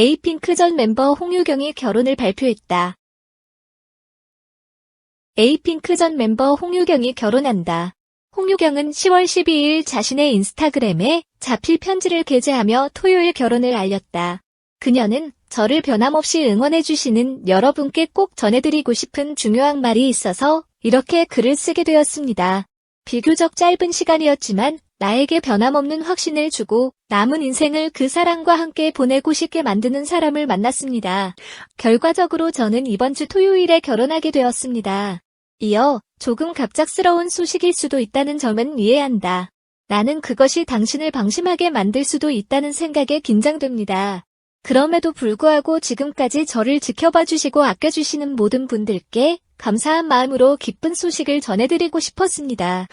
에이핑크 전 멤버 홍유경이 결혼을 발표했다. 에이핑크 전 멤버 홍유경이 결혼한다. 홍유경은 10월 12일 자신의 인스타그램에 자필 편지를 게재하며 토요일 결혼을 알렸다. 그녀는 저를 변함없이 응원해주시는 여러분께 꼭 전해드리고 싶은 중요한 말이 있어서 이렇게 글을 쓰게 되었습니다. 비교적 짧은 시간이었지만 나에게 변함없는 확신을 주고 남은 인생을 그 사람과 함께 보내고 싶게 만드는 사람을 만났습니다. 결과적으로 저는 이번 주 토요일에 결혼하게 되었습니다. 이어 조금 갑작스러운 소식일 수도 있다는 점은 이해한다. 나는 그것이 당신을 방심하게 만들 수도 있다는 생각에 긴장됩니다. 그럼에도 불구하고 지금까지 저를 지켜봐 주시고 아껴주시는 모든 분들께 감사한 마음으로 기쁜 소식을 전해드리고 싶었습니다.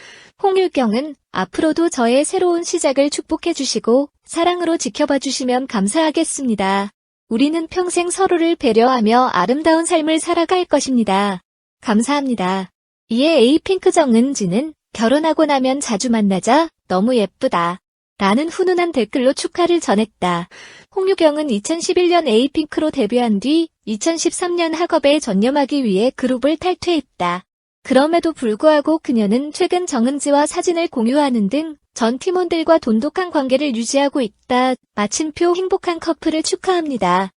홍일경은 앞으로도 저의 새로운 시작을 축복해 주시고 사랑으로 지켜봐 주시면 감사하겠습니다. 우리는 평생 서로를 배려하며 아름다운 삶을 살아갈 것입니다. 감사합니다. 이에 에이핑크 정은지는 결혼하고 나면 자주 만나자 너무 예쁘다. 라는 훈훈한 댓글로 축하를 전했다. 홍유경은 2011년 에이핑크로 데뷔한 뒤 2013년 학업에 전념하기 위해 그룹을 탈퇴했다. 그럼에도 불구하고 그녀는 최근 정은지와 사진을 공유하는 등 전 팀원들과 돈독한 관계를 유지하고 있다. 마침표 행복한 커플을 축하합니다.